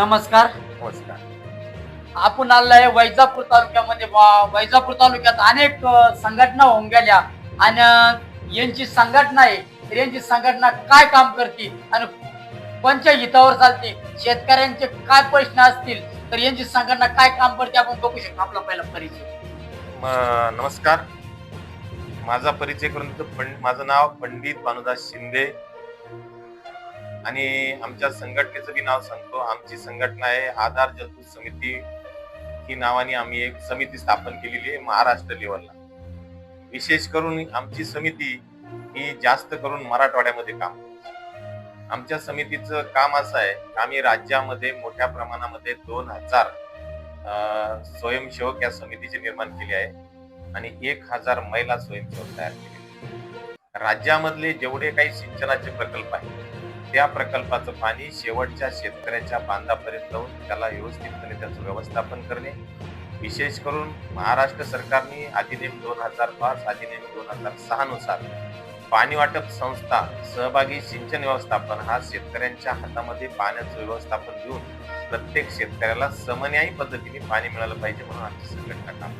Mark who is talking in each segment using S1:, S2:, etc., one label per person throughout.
S1: नमस्कार.
S2: नमस्कार.
S1: आपण आलोय वैजापूर तालुक्यामध्ये वैजापूर तालुक्यात अनेक संघटना होऊन गेल्या. आणि यांची संघटना आहे तर यांची संघटना काय काम करते? आणि कोणत्या हितावर चालते? शेतकऱ्यांचे काय प्रश्न असतील? तर यांची संघटना काय काम करते? आपण बघू शकतो आपला पहिला परिचय.
S2: नमस्कार. माझा परिचय करून माझं नाव पंडित भानुदास शिंदे. आणि आमच्या संघटनेचं बी नाव सांगतो. आमची संघटना आहे आधार जलदूत समिती. ही नावाने आम्ही एक समिती स्थापन केलेली आहे महाराष्ट्र लेवलला विशेष करून आमची समिती ही जास्त करून मराठवाड्यामध्ये काम आमच्या समितीचं काम असं आहे की आम्ही राज्यामध्ये मोठ्या प्रमाणामध्ये दोन हजार स्वयंसेवक या समितीचे निर्माण केले आहे आणि एक हजार महिला स्वयंसेवक तयार केले राज्यामधले जेवढे काही सिंचनाचे प्रकल्प आहेत त्या प्रकल्पाचं पाणी शेवटच्या शेतकऱ्याच्या बांधापर्यंत जाऊन त्याला व्यवस्थितपणे त्याचं व्यवस्थापन करणे. विशेष करून महाराष्ट्र सरकारने अधिनियम दोन हजार पाच अधिनियम दोन हजार सहानुसार पाणी वाटप संस्था सहभागी सिंचन व्यवस्थापन हा शेतकऱ्यांच्या हातामध्ये पाण्याचं व्यवस्थापन देऊन प्रत्येक शेतकऱ्याला समन्यायी पद्धतीने पाणी मिळालं पाहिजे म्हणून आमची संघटना काम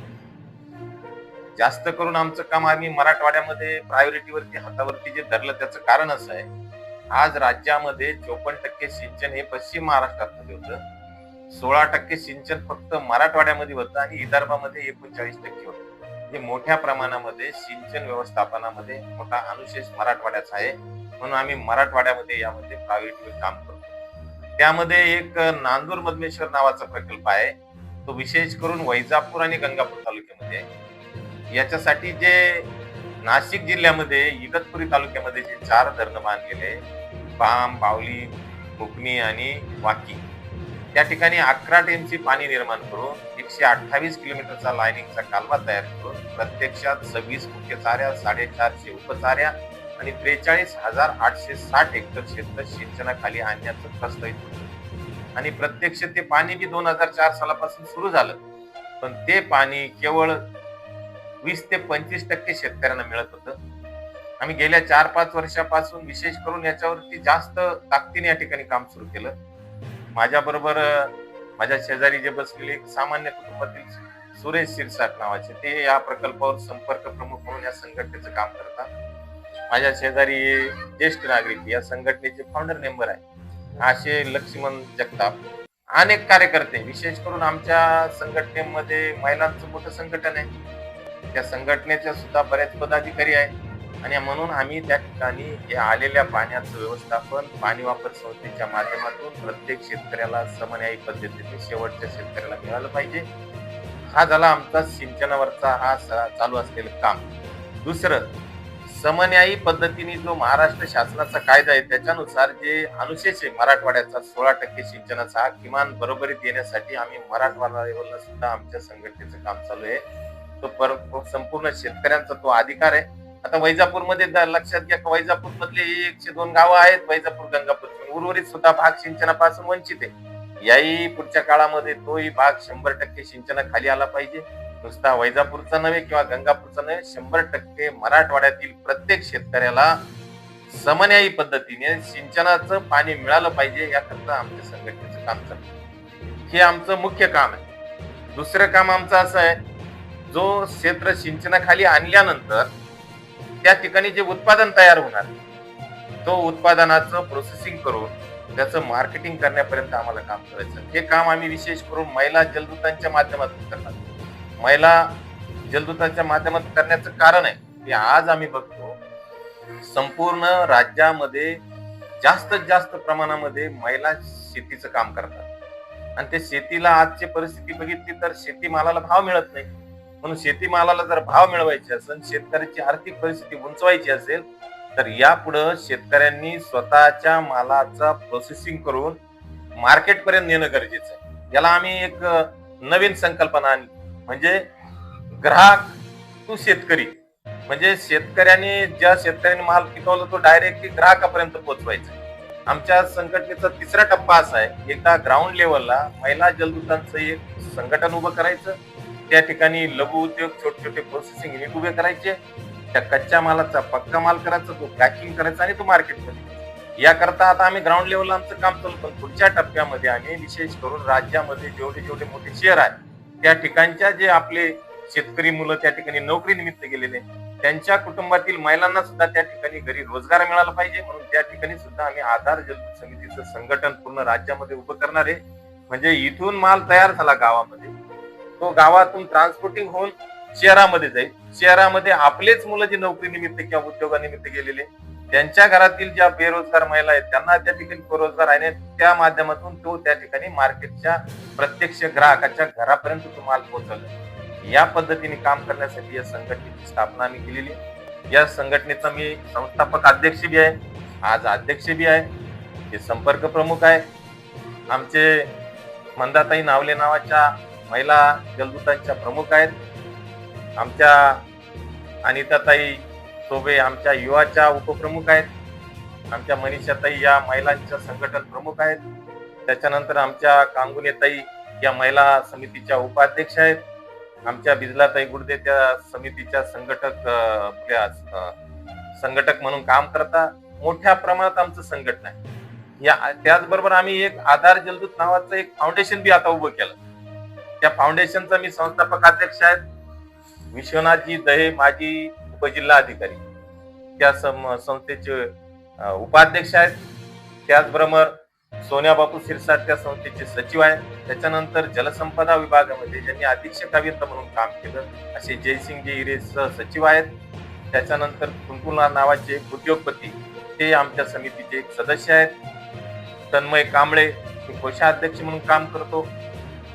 S2: जास्त करून आमचं काम आम्ही मराठवाड्यामध्ये प्रायोरिटीवरती हातावरती जे धरलं त्याचं कारण असं आहे आज राज्यामध्ये चोपन्न टक्के सिंचन हे पश्चिम महाराष्ट्रातमध्ये होतं. सोळा टक्के सिंचन फक्त मराठवाड्यामध्ये होतं आणि विदर्भामध्ये एकोणचाळीस टक्के होतं. म्हणजे मोठ्या प्रमाणामध्ये सिंचन व्यवस्थापनामध्ये मोठा अनुशेष मराठवाड्याचा आहे. म्हणून आम्ही मराठवाड्यामध्ये यामध्ये प्रायोरिटीवर काम करतो. त्यामध्ये एक नांदूर मधमेश्वर नावाचा प्रकल्प आहे. तो विशेष करून वैजापूर आणि गंगापूर तालुक्यामध्ये आहे. याच्यासाठी जे नाशिक जिल्ह्यामध्ये इगतपुरी तालुक्यामध्ये जे चार धरणं बांधलेले बाम बावली कोकणी आणि वाकी. त्या ठिकाणी अकरा टीमची पाणी निर्माण करून एकशे अठ्ठावीस किलोमीटरचा लाईनिंगचा कालवा तयार करून प्रत्यक्षात सव्वीस मुख्य चाऱ्या साडेचारशे उपचाऱ्या आणि त्रेचाळीस हजार आठशे साठ हेक्टर क्षेत्र सिंचनाखाली आणण्याचं प्रस्तावित होतं. आणि प्रत्यक्ष ते पाणी बी दोन हजार चार सालापासून सुरू झालं. पण ते पाणी केवळ वीस ते पंचवीस टक्के शेतकऱ्यांना मिळत होतं. आम्ही गेल्या चार पाच वर्षापासून विशेष करून याच्यावरती जास्त ताकदीने या ठिकाणी काम सुरू केलं. माझ्या बरोबर माझ्या शेजारी जे बसलेले एक सामान्य कुटुंबातील सुरेश शिरसाट नावाचे ते या प्रकल्पावर संपर्क प्रमुख म्हणून या संघटनेचं काम करतात. माझ्या शेजारी ज्येष्ठ नागरिक या संघटनेचे फाउंडर मेंबर आहे असे लक्ष्मण जगताप अनेक कार्यकर्ते विशेष करून आमच्या संघटनेमध्ये महिलांचं मोठं संघटन आहे. त्या संघटनेच्या सुद्धा बऱ्याच पदाधिकारी आहेत. आणि म्हणून आम्ही त्या ठिकाणी हे आलेल्या पाण्याचं व्यवस्थापन पाणी वापर संस्थेच्या माध्यमातून प्रत्येक शेतकऱ्याला समन्यायी पद्धतीने शेवटच्या शेतकऱ्याला मिळालं पाहिजे. हा झाला आमचा सिंचनावरचा हा स- चालू असलेलं काम. दुसरं समन्यायी पद्धतीने जो महाराष्ट्र शासनाचा कायदा आहे त्याच्यानुसार जे अनुशेष आहे मराठवाड्याचा सोळा टक्के सिंचनाचा हा किमान बरोबरीत येण्यासाठी आम्ही मराठवाडा लेवलला सुद्धा आमच्या संघटनेचं काम चालू आहे. तो पर संपूर्ण शेतकऱ्यांचा तो अधिकार आहे. आता वैजापूरमध्ये लक्षात घ्या का वैजापूर मधले एकशे दोन गावं आहेत. वैजापूर गंगापूर. उर्वरित सुद्धा भाग सिंचनापासून वंचित आहे. याही पुढच्या काळामध्ये तोही भाग शंभर टक्के सिंचनाखाली आला पाहिजे. नुसता वैजापूरचा नव्हे किंवा गंगापूरचा नव्हे शंभर टक्के मराठवाड्यातील प्रत्येक शेतकऱ्याला समन्यायी पद्धतीने सिंचनाचं पाणी मिळालं पाहिजे याकरता आमच्या संघटनेचं काम चालतं हे आमचं मुख्य काम आहे. दुसरं काम आमचं असं आहे जो क्षेत्र सिंचनाखाली आणल्यानंतर त्या ठिकाणी जे उत्पादन तयार होणार तो उत्पादनाचं प्रोसेसिंग करून त्याचं मार्केटिंग करण्यापर्यंत आम्हाला काम करायचं. हे काम आम्ही विशेष करून महिला जलदूतांच्या माध्यमातून करणार. महिला जलदूतांच्या माध्यमातून करण्याचं कारण आहे की आज आम्ही बघतो संपूर्ण राज्यामध्ये जास्तीत जास्त प्रमाणामध्ये महिला शेतीचं काम करतात. आणि ते शेतीला आजची परिस्थिती बघितली तर शेतीमालाला भाव मिळत नाही. म्हणून शेतीमालाला जर भाव मिळवायचे असेल शेतकऱ्याची आर्थिक परिस्थिती उंचवायची असेल तर यापुढं शेतकऱ्यांनी स्वतःच्या मालाचा प्रोसेसिंग करून मार्केटपर्यंत नेणं गरजेचं आहे. याला आम्ही एक नवीन संकल्पना आणली. म्हणजे ग्राहक टू शेतकरी. म्हणजे शेतकऱ्याने ज्या शेतकऱ्याने माल पिकवला तो डायरेक्टली ग्राहकापर्यंत पोहोचवायचा. आमच्या संघटनेचा तिसरा टप्पा असा आहे एकदा ग्राउंड लेवलला महिला जलदूतांचं एक संघटन उभं करायचं. त्या ठिकाणी लघु उद्योग छोटे छोटे प्रोसेसिंग युनिट उभे करायचे. त्या कच्च्या मालाचा पक्का माल करायचा तो पॅकिंग करायचा आणि तो मार्केटमध्ये याकरता आता आम्ही ग्राउंड लेवलला आमचं काम चालू पण पुढच्या टप्प्यामध्ये आम्ही विशेष करून राज्यामध्ये जेवढे जेवढे मोठे शहर आहेत त्या ठिकाणच्या जे आपले शेतकरी मुलं त्या ठिकाणी नोकरी निमित्त गेलेले त्यांच्या कुटुंबातील महिलांना सुद्धा त्या ठिकाणी घरी रोजगार मिळाला पाहिजे. म्हणून त्या ठिकाणी सुद्धा आम्ही आधार जल समितीचं संघटन पूर्ण राज्यामध्ये उभं करणार आहे. म्हणजे इथून माल तयार झाला गावामध्ये. तो गावातून ट्रान्सपोर्टिंग होऊन शहरामध्ये जाईल. शहरामध्ये आपलेच मुलं जे नोकरी निमित्त किंवा उद्योगानिमित्त गेलेले त्यांच्या घरातील ज्या बेरोजगार महिला आहेत त्यांना त्या ठिकाणी रोजगार आहे आणि त्या माध्यमातून तो त्या ठिकाणी मार्केटच्या प्रत्यक्ष ग्राहकाच्या घरापर्यंत तो माल पोहोचवला या पद्धतीने काम करण्यासाठी या संघटनेची स्थापना आम्ही केलेली आहे. या संघटनेचा मी संस्थापक अध्यक्ष बी आहे. आज अध्यक्ष बी आहे. ते संपर्क प्रमुख आहे. आमचे मंदाताई नावले नावाच्या महिला जलदूतांच्या प्रमुख आहेत. आमच्या अनिताताई सोबे आमच्या युवाच्या उपप्रमुख आहेत. आमच्या मनीषाताई या महिलांच्या संघटन प्रमुख आहेत. त्याच्यानंतर आमच्या कांगुनेताई या महिला समितीच्या उपाध्यक्ष आहेत. आमच्या बिजलाताई गुडदे त्या समितीच्या संघटक आपल्या संघटक म्हणून काम करता. मोठ्या प्रमाणात आमचं संघटन आहे. या त्याचबरोबर आम्ही एक आधार जलदूत नावाचं एक फाउंडेशन बी आता उभं केलं. त्या फाउंडेशनचा मी संस्थापक अध्यक्ष आहेत. विश्वनाथजी दहे माजी उपजिल्हा अधिकारी. त्या संस्थेचे उपाध्यक्ष आहेत. त्याचबरोबर सोन्या बापू सिरसाट त्या संस्थेचे सचिव आहेत. त्याच्यानंतर जलसंपदा विभागामध्ये ज्यांनी अधीक्षकावित्त म्हणून काम केलं असे जयसिंग जे हिरे सचिव आहेत. त्याच्यानंतर कुंकुला नावाचे उद्योगपती ते आमच्या समितीचे एक सदस्य आहेत. तन्मय कांबळे कोषाध्यक्ष म्हणून काम करतो.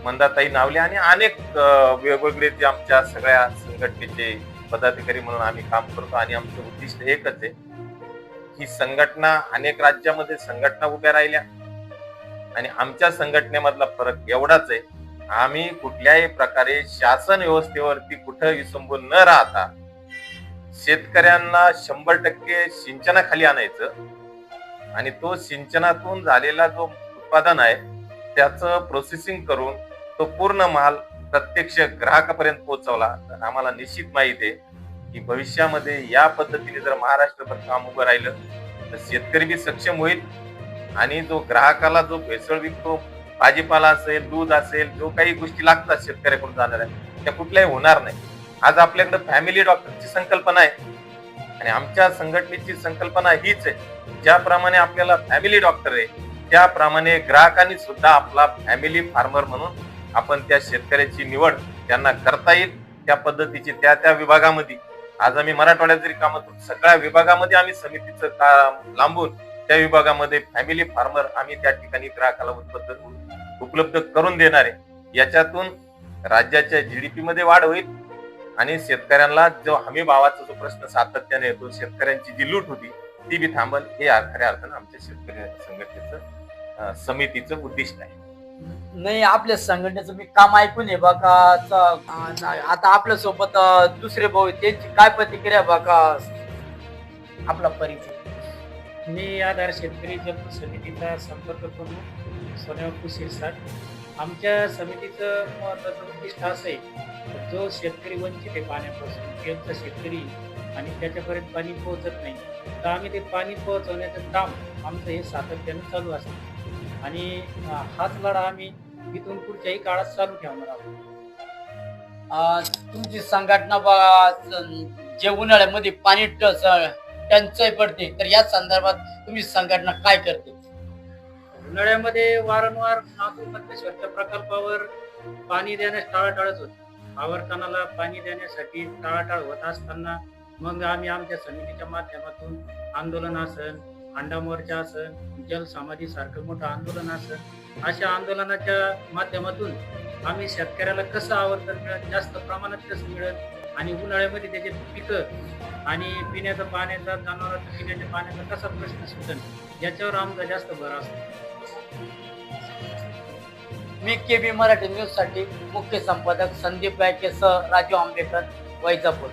S2: मंदाताई नावले आणि अनेक वेगवेगळे जे आमच्या सगळ्या संघटनेचे पदाधिकारी म्हणून आम्ही काम करतो आणि आमचं उद्दिष्ट एकच आहे ही संघटना अनेक राज्यामध्ये संघटना उभ्या राहिल्या आणि आमच्या संघटनेमधला फरक एवढाच आहे आम्ही कुठल्याही प्रकारे शासन व्यवस्थेवरती कुठं विसंबून न राहता शेतकऱ्यांना शंभर टक्के सिंचनाखाली आणायचं आणि तो सिंचनातून झालेला जो उत्पादन आहे त्याचं प्रोसेसिंग करून तो पूर्ण माल प्रत्यक्ष ग्राहकापर्यंत पोहोचवला. तर आम्हाला निश्चित माहिती आहे की भविष्यामध्ये या पद्धतीने जर महाराष्ट्रभर काम उभं राहिलं तर शेतकरी बी सक्षम होईल आणि जो ग्राहकाला जो भेसळ विकतो भाजीपाला असेल दूध असेल जो काही गोष्टी लागतात शेतकऱ्याकडून जाणाऱ्या त्या कुठल्याही होणार नाही. आज आपल्याकडे फॅमिली डॉक्टरची संकल्पना आहे आणि आमच्या संघटनेची संकल्पना हीच आहे. ज्याप्रमाणे आपल्याला फॅमिली डॉक्टर आहे त्याप्रमाणे ग्राहकांनी सुद्धा आपला फॅमिली फार्मर म्हणून आपण त्या शेतकऱ्याची निवड त्यांना करता येईल. त्या पद्धतीची त्या त्या विभागामध्ये. आज आम्ही मराठवाड्यात जरी काम सगळ्या विभागामध्ये आम्ही समितीचं काम लांबून त्या विभागामध्ये फॅमिली फार्मर आम्ही त्या ठिकाणी ग्राहकाला उत्पन्न उपलब्ध करून देणार आहे. याच्यातून राज्याच्या जीडीपी मध्ये वाढ होईल आणि शेतकऱ्यांना जो हमी भावाचा जो प्रश्न सातत्याने येतो शेतकऱ्यांची जी लूट होती ती बी थांबल हे खऱ्या अर्थानं आमच्या शेतकरी संघटनेचं समितीचं उद्दिष्ट आहे.
S1: नाही आपल्या संघटनेचं मी काम ऐकून आहे बाका च- आता आपल्यासोबत दुसरे भाऊ त्यांची काय प्रतिक्रिया बाका आपला परिचय.
S3: मी आधार शेतकरी जल समितीचा संपर्क प्रमुख सोन्याबापू शिरसाट. आमच्या समितीचं महत्वाचं उद्दिष्ट असं आहे जो शेतकरी वंचित आहे पाण्यापासून किंवा शेतकरी आणि त्याच्यापर्यंत पाणी पोहोचत नाही. तर आम्ही ते पाणी पोहोचवण्याचं काम आमचं हे सातत्यानं चालू असतं. आणि हाच लढा आम्ही इथून पुढच्याही काळात चालू ठेवणार आहोत.
S1: तुमची संघटना जे उन्हाळ्यामध्ये पाणी टंचाई पडते तर या संदर्भात तुम्ही संघटना काय करते?
S3: उन्हाळ्यामध्ये वारंवार नागपूर पंचेश्वरच्या प्रकल्पावर पाणी देण्यास टाळाटाळच होती. आवर्तनाला पाणी देण्यासाठी टाळाटाळ होत असताना मग आम्ही आमच्या समितीच्या माध्यमातून आंदोलन असन अंडा मोर्चा असन जल समाधी सारखं मोठं आंदोलन असन अशा आंदोलनाच्या माध्यमातून आम्ही शेतकऱ्याला कसं आवर्तन मिळत जास्त प्रमाणात कसं मिळत आणि उन्हाळ्यामध्ये त्याचे पिकं आणि पिण्याचं पाण्याचा जनावरांच्या पिण्याच्या पाण्याचा कसा प्रश्न सुटेल याच्यावर आमचा जास्त भर असतो.
S1: मी के बी मराठी न्यूजसाठी मुख्य संपादक संदीप गायकेसह राजू आंबेकर वैजापूर.